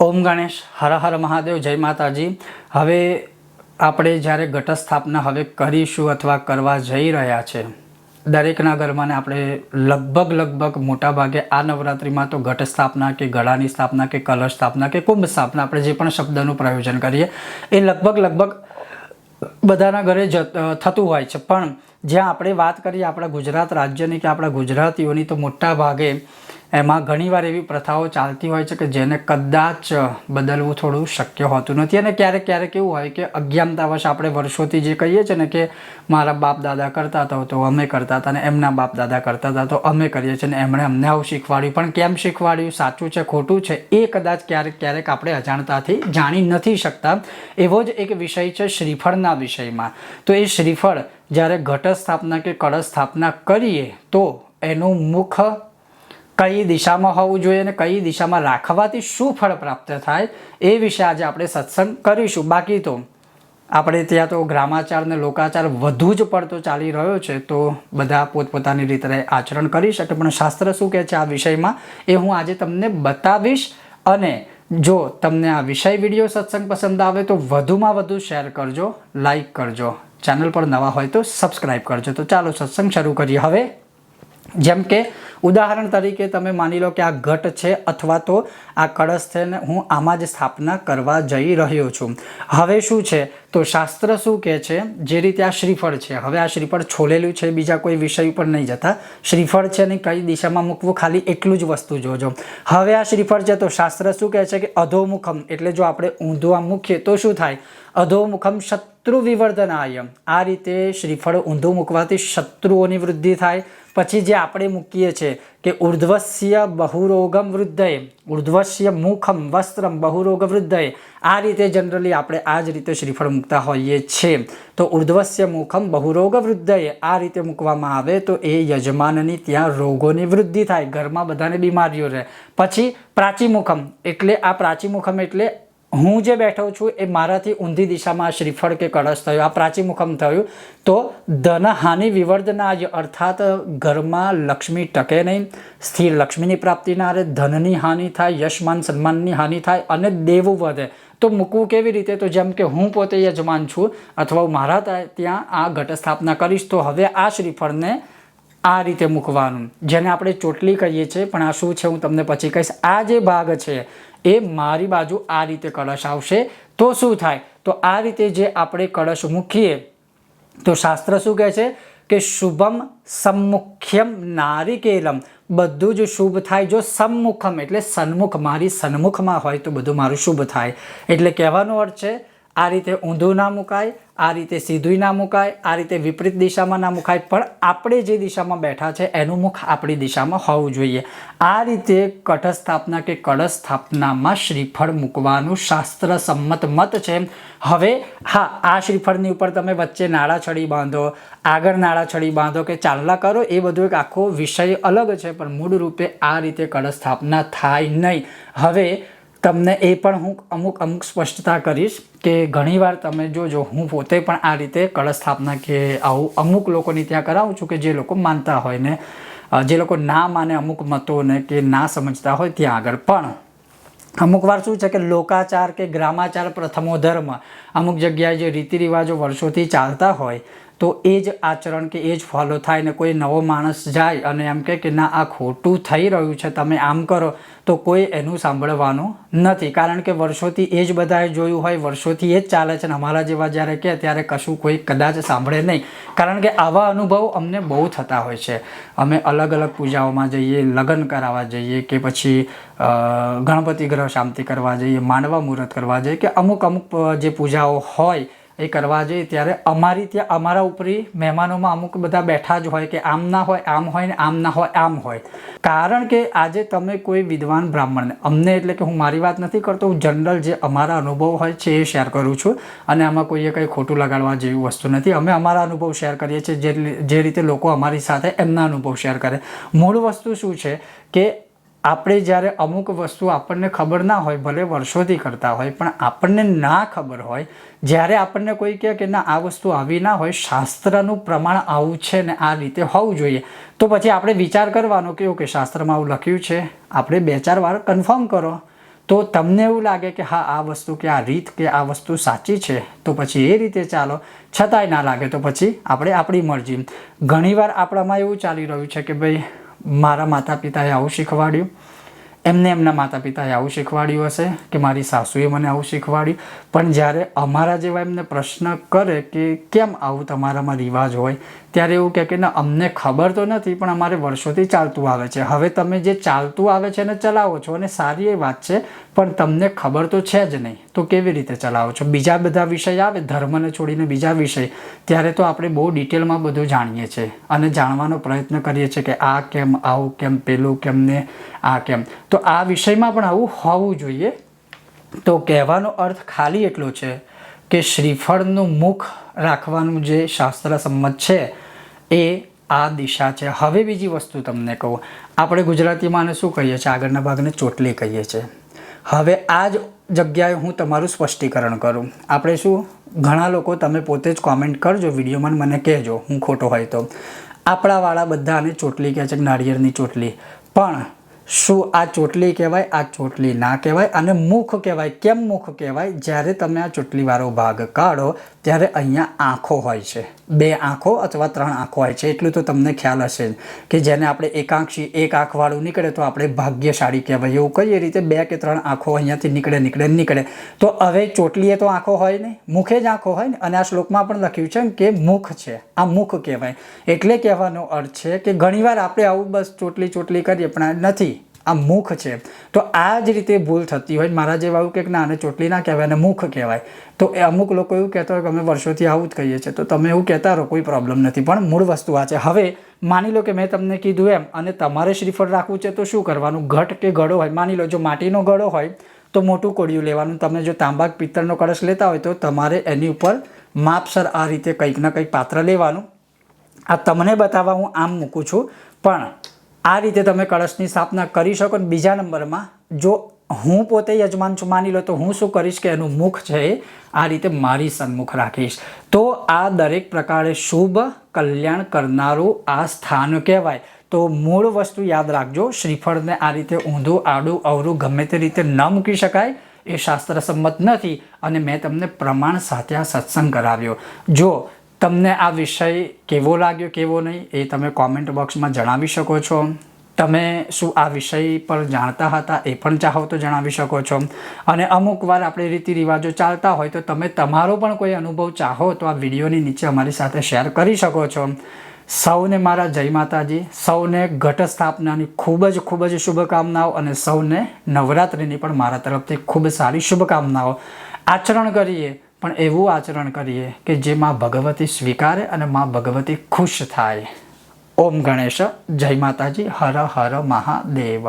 ઓમ ગણેશ, હર હર મહાદેવ, જય માતાજી. હવે આપણે જ્યારે ઘટસ્થાપના હવે કરીશું અથવા કરવા જઈ રહ્યા છે દરેકના ઘરમાં આપણે લગભગ લગભગ મોટા ભાગે આ નવરાત્રિમાં તો ઘટ સ્થાપના કે ગળાની સ્થાપના કે કલશ સ્થાપના કે કુંભ સ્થાપના આપણે જે પણ શબ્દનું પ્રયોજન કરીએ, એ લગભગ લગભગ બધાના ઘરે જ થતું હોય છે. પણ જ્યાં આપણે વાત કરીએ આપણા ગુજરાત રાજ્યની કે આપણા ગુજરાતીઓની, તો મોટા ભાગે એમાં ઘણીવાર એવી પ્રથાઓ ચાલતી હોય છે કે જેને કદાચ બદલવું થોડું શક્ય હોતું નથી. અને ક્યારેક ક્યારેક એવું હોય કે અજ્ઞાનતાવશ આપણે વર્ષોથી જે કહીએ છીએ ને કે મારા બાપ દાદા કરતા હતા, તો અમે કરતા હતા અને એમના બાપ દાદા કરતા હતા, તો અમે કરીએ છીએ ને એમણે અમને આવું શીખવાડ્યું. પણ કેમ શીખવાડ્યું? સાચું છે, ખોટું છે? એ કદાચ ક્યારેક ક્યારેક આપણે અજાણતાથી જાણી નથી શકતા. એવો જ એક વિષય છે શ્રીફળના વિષયમાં. તો એ શ્રીફળ જ્યારે ઘટ સ્થાપના કે કળશ સ્થાપના કરીએ, તો એનું મુખ કઈ દિશામાં હોવું જોઈએ અને કઈ દિશામાં રાખવાથી શું ફળ પ્રાપ્ત થાય એ વિશે આજે આપણે સત્સંગ કરીશું. બાકી તો આપણે ત્યાં તો ગ્રામાચાર ને લોકાચાર વધુ જ પડતો ચાલી રહ્યો છે તો બધા પોતપોતાની રીતે આચરણ કરી શકે. પણ શાસ્ત્ર શું કહે છે આ વિષયમાં? એ હું આજે તમને બતાવીશ અને જો તમને આ વિષય વીડિયો સત્સંગ પસંદ આવે તો વધુમાં વધુ શેર કરજો, લાઈક કરજો. ચેનલ પર નવા હોય તો સબસ્ક્રાઈબ કરજો. તો ચાલો સત્સંગ શરૂ કરીએ. હવે જેમ કે, ઉદાહરણ તરીકે તમે માની લો કે આ ઘટ છે અથવા તો આ કળશ છે ને હું આમાં જ સ્થાપના કરવા જઈ રહ્યો છું. હવે શું છે? તો શાસ્ત્ર શું કહે છે? જે રીતે આ શ્રીફળ છે. હવે આ શ્રીફળ છોલેલું છે, બીજા કોઈ વિષય ઉપર નહીં જતા. શ્રીફળ છે ને કઈ દિશામાં મૂકવું? ખાલી એટલું જ વસ્તુ જોજો. હવે આ શ્રીફળ છે તો શાસ્ત્ર શું કહે છે કે અધોમુખમ, એટલે જો આપણે ઊંધું આમ મૂકીએ તો શું થાય? અધોમુખમ શત્રુ વિવર્ધનાય આ રીતે શ્રીફળ ઊંધું મૂકવાથી શત્રુઓની વૃદ્ધિ થાય પછી જે આપણે મૂકીએ છીએ કે ઉર્ધ્વસ્ય બહુરોગમ વૃદ્ધય, ઉર્ધ્વસ્ય મુખમ વસ્ત્રમ બહુરોગ વૃદ્ધય, આ રીતે જનરલી આપણે આ જ રીતે શ્રીફળ મૂકતા હોઈએ છીએ. તો ઉર્ધ્વસ્ય મુખમ બહુરોગ વૃદ્ધય, આ રીતે મૂકવામાં આવે તો એ યજમાનની ત્યાં રોગોની વૃદ્ધિ થાય, ઘરમાં બધાને બીમારીઓ રહે. પછી પ્રાચીમુખમ, એટલે આ પ્રાચીમુખમ એટલે હું જે બેઠો છું એ મારાથી ઊંધી દિશામાં શ્રીફળ કે કળશ થયો, આ પ્રાચીમુખમ થયું. તો ધનહાનિ વિવર્ધના જ અર્થાત ઘરમાં લક્ષ્મી ટકે નહીં. સ્થિર લક્ષ્મીની પ્રાપ્તિ ના ધનની હાનિ થાય યશમાન સન્માનની હાનિ થાય અને દેવું વધે. તો મૂકવું કેવી રીતે? તો જેમ કે હું પોતે યજમાન છું અથવા મારા ત્યાં આ ઘટ સ્થાપના કરીશ, તો હવે આ શ્રીફળને આ રીતે મૂકવાનું. જેને આપણે ચોટલી કહીએ છીએ, પણ આ શું છે હું તમને પછી કહીશ. આ જે ભાગ છે એ મારી બાજુ આ રીતે કળશ આવશે. તો શું થાય? તો આ રીતે જે આપણે કળશ મૂકીએ, તો શાસ્ત્ર શું કહે છે? કે શુભમ સમ્મુખ્યમ નારિકેલમ. બધું જ શુભ થાય જો સમ્મુખમ એટલે સન્મુખ, મારી સન્મુખમાં હોય તો બધું મારું શુભ થાય. એટલે કહેવાનો અર્થ છે આ રીતે ઊંધું ના મુકાય, આ રીતે સીધું ના મુકાય, આ રીતે વિપરીત દિશામાં ના મુકાય. પણ આપણે જે દિશામાં બેઠા છે, એનું મુખ આપણી દિશામાં હોવું જોઈએ. આ રીતે કઠ સ્થાપના કે કળશ સ્થાપનામાં શ્રીફળ મૂકવાનું શાસ્ત્ર સંમત મત છે. હવે, હા, આ શ્રીફળની ઉપર તમે વચ્ચે નાળા છડી બાંધો, આગળ નાળા છડી બાંધો કે ચાલના કરો, એ બધું એક આખો વિષય અલગ છે, પણ મૂળ રૂપે આ રીતે કળશ સ્થાપના થાય નહીં. હવે તમને એ પણ હું અમુક અમુક સ્પષ્ટતા કરીશ કે ઘણીવાર તમે જોજો હું પોતે પણ આ રીતે કળશ સ્થાપના કે આવું અમુક લોકોની ત્યાં કરાવું છું કે જે લોકો માનતા હોય ને જે લોકો ના માને અમુક મતોને કે ના સમજતા હોય ત્યાં આગળ. પણ અમુક વાર શું છે કે લોકાચાર કે ગ્રામાચાર પ્રથમો ધર્મ અમુક જગ્યાએ જે રીતિ રિવાજો વર્ષોથી ચાલતા હોય તો એ જ આચરણ કે એ જ ફોલો થાય ને કોઈ નવો માણસ જાય અને એમ કહે કે ના, આ ખોટું થઈ રહ્યું છે, તમે આમ કરો, તો કોઈ એનું સાંભળવાનું નથી. કારણ કે વર્ષોથી એ જ બધાએ જોયું હોય, વર્ષોથી એ જ ચાલે છે ને અમારા જેવા જ્યારે કહે ત્યારે કશું કોઈ કદાચ સાંભળે નહીં. કારણ કે આવા અનુભવ અમને બહુ થતા હોય છે. અમે અલગ અલગ પૂજાઓમાં જઈએ, લગ્ન કરાવવા જઈએ કે પછી ગણપતિ ગ્રહ શાંતિ કરવા જઈએ, માંડવા મુહૂર્ત કરવા જઈએ કે અમુક અમુક જે પૂજાઓ હોય એ કરવા જઈએ. ત્યારે અમારી ત્યાં, અમારા ઉપરી મહેમાનોમાં અમુક બધા બેઠા જ હોય કે આમ ના હોય, આમ હોય ને આમ ના હોય, આમ હોય. કારણ કે આજે તમે કોઈ વિદ્વાન બ્રાહ્મણને, અમને એટલે કે હું મારી વાત નથી કરતો, હું જનરલ જે અમારા અનુભવ હોય છે એ શેર કરું છું. અને આમાં કોઈએ કંઈ ખોટું લગાડવા જેવી વસ્તુ નથી. અમે અમારા અનુભવ શેર કરીએ છીએ, જે જે રીતે લોકો અમારી સાથે એમના અનુભવ શેર કરે. મૂળ વસ્તુ શું છે કે આપણે જ્યારે અમુક વસ્તુ આપણને ખબર ના હોય, ભલે વર્ષોથી કરતા હોય, પણ આપણને ના ખબર હોય, જ્યારે આપણને કોઈ કહે કે ના, આ વસ્તુ આવી ના હોય, શાસ્ત્રનું પ્રમાણ આવું છે ને આ રીતે હોવું જોઈએ, તો પછી આપણે વિચાર કરવાનો કે ઓકે શાસ્ત્રમાં આવું લખ્યું છે? આપણે બે ચાર વાર કન્ફર્મ કરો. તો તમને એવું લાગે કે હા, આ વસ્તુ કે આ રીત કે આ વસ્તુ સાચી છે, તો પછી એ રીતે ચાલો. છતાંય ના લાગે તો પછી આપણે આપણી મરજી. ઘણીવાર આપણામાં એવું ચાલી રહ્યું છે કે ભાઈ મારા માતા પિતાએ આવું શીખવાડ્યું. એમને એમના માતા પિતાએ આવું શીખવાડ્યું હશે કે મારી સાસુએ મને આવું શીખવાડ્યું. પણ જ્યારે અમારા જેવા એમને પ્રશ્ન કરે કે કેમ આવું તમારામાં રિવાજ હોય ત્યારે એવું કહે કે, ના, અમને ખબર તો નથી, પણ અમારે વર્ષોથી ચાલતું આવે છે. હવે તમે જે ચાલતું આવે છે એને ચલાવો છો અને સારી એ વાત છે, પણ તમને ખબર તો છે જ નહીં. તો કેવી રીતે ચલાવો છો? બીજા બધા વિષય આવે, ધર્મને છોડીને બીજા વિષય. ત્યારે તો આપણે બહુ ડિટેલમાં બધું જાણીએ છીએ અને જાણવાનો પ્રયત્ન કરીએ છીએ કે આ કેમ, આવું કેમ, પેલું કેમ ને આ કેમ. તો આ વિષયમાં પણ આવું હોવું જોઈએ. તો કહેવાનો અર્થ ખાલી એટલો છે કે શ્રીફળનું મુખ રાખવાનું જે શાસ્ત્ર સંમત છે, એ આ દિશા છે. હવે બીજી વસ્તુ તમને કહું. આપણે ગુજરાતીમાં આને શું કહીએ છીએ? આગળના ભાગને ચોટલી કહીએ છીએ. હવે આ જ જગ્યાએ હું તમારું સ્પષ્ટીકરણ કરું. આપણે શું? ઘણા લોકો તમે પોતે જ કોમેન્ટ કરજો, વિડીયોમાં મને કહેજો. હું ખોટો હોય તો. આપણાવાળા બધાને ચોટલી કહે છે નાળિયેરની ચોટલી. પણ શું આ ચોટલી કહેવાય, આ ચોટલી ના કહેવાય અને મુખ કહેવાય, કેમ મુખ કહેવાય? જ્યારે તમે આ ચોટલીવાળો ભાગ કાઢો, ત્યારે અહીંયા આંખો હોય છે. બે આંખો અથવા ત્રણ આંખો હોય છે. એટલું તો તમને ખ્યાલ હશે કે જેને આપણે એકાંક્ષી, એક આંખવાળું નીકળે તો આપણે ભાગ્યશાળી કહેવાય. એવું કહીએ રીતે બે કે ત્રણ આંખો અહીંયાથી નીકળે નીકળે નીકળે? તો હવે ચોટલીએ તો આંખો હોય નહીં, મુખે જ આંખો હોય ને? અને આ શ્લોકમાં પણ લખ્યું છે કે મુખ છે, આ મુખ કહેવાય. એટલે કહેવાનો અર્થ છે કે ઘણીવાર આપણે આવું બસ ચોટલી ચોટલી કરીએ, પણ નથી. આ મુખ છે. તો આ જ રીતે ભૂલ થતી હોય, મારા જેવા એવું કે ના આને ચોટલી ના કહેવાય અને મુખ કહેવાય. તો એ અમુક લોકો એવું કહેતા હોય કે અમે વર્ષોથી આવું જ કહીએ છીએ. તો તમે એવું કહેતા રહો, કોઈ પ્રોબ્લેમ નથી. પણ મૂળ વસ્તુ આ છે. હવે માની લો કે મેં તમને કીધું એમ, અને તમારે શ્રીફળ રાખવું છે તો શું કરવાનું? ઘટ કે ગળો હોય? માની લો, જો માટીનો ગળો હોય, તો મોટું કોડિયું લેવાનું. તમે જો તાંબા પિત્તળનો કળશ લેતા હોય, તો તમારે એની ઉપર માપસર આ રીતે કંઈક ના કંઈક પાત્ર લેવાનું. આ તમને બતાવવા હું આમ મૂકું છું. પણ આ રીતે તમે કળશની સ્થાપના કરી શકો ને બીજા નંબરમાં, જો હું પોતે યજમાન છું, માની લો, તો હું શું કરીશ કે એનું મુખ છે એ આ રીતે મારી સન્મુખ રાખીશ. તો આ દરેક પ્રકારે શુભ કલ્યાણ કરનારું આ સ્થાન કહેવાય. તો મૂળ વસ્તુ યાદ રાખજો, શ્રીફળને આ રીતે ઊંધું, આડું, અવરું, ગમે તે રીતે ન મૂકી શકાય એ શાસ્ત્ર સંમત નથી. અને મેં તમને પ્રમાણ સાથે આ સત્સંગ કરાવ્યો. જો તમને આ વિષય કેવો લાગ્યો, કેવો નહીં, એ તમે કોમેન્ટ બોક્સમાં જણાવી શકો છો. તમે શું આ વિષય પર જાણતા હતા એ પણ ચાહો તો જણાવી શકો છો. અને અમુક વાર આપણે રીતિ રિવાજો ચાલતા હોય તો તમે તમારો પણ કોઈ અનુભવ ચાહો તો આ વિડીયોની નીચે અમારી સાથે શેર કરી શકો છો. સૌને મારા જય માતાજી. સૌને ઘટ સ્થાપનાની ખૂબ જ ખૂબ જ શુભકામનાઓ અને સૌને નવરાત્રિની પણ મારા તરફથી ખૂબ સારી શુભકામનાઓ. આચરણ કરીએ. પણ એવું આચરણ કરીએ કે જે માં ભગવતી સ્વીકારે અને માં ભગવતી ખુશ થાય. ઓમ ગણેશ, જય માતાજી, હર હર મહાદેવ.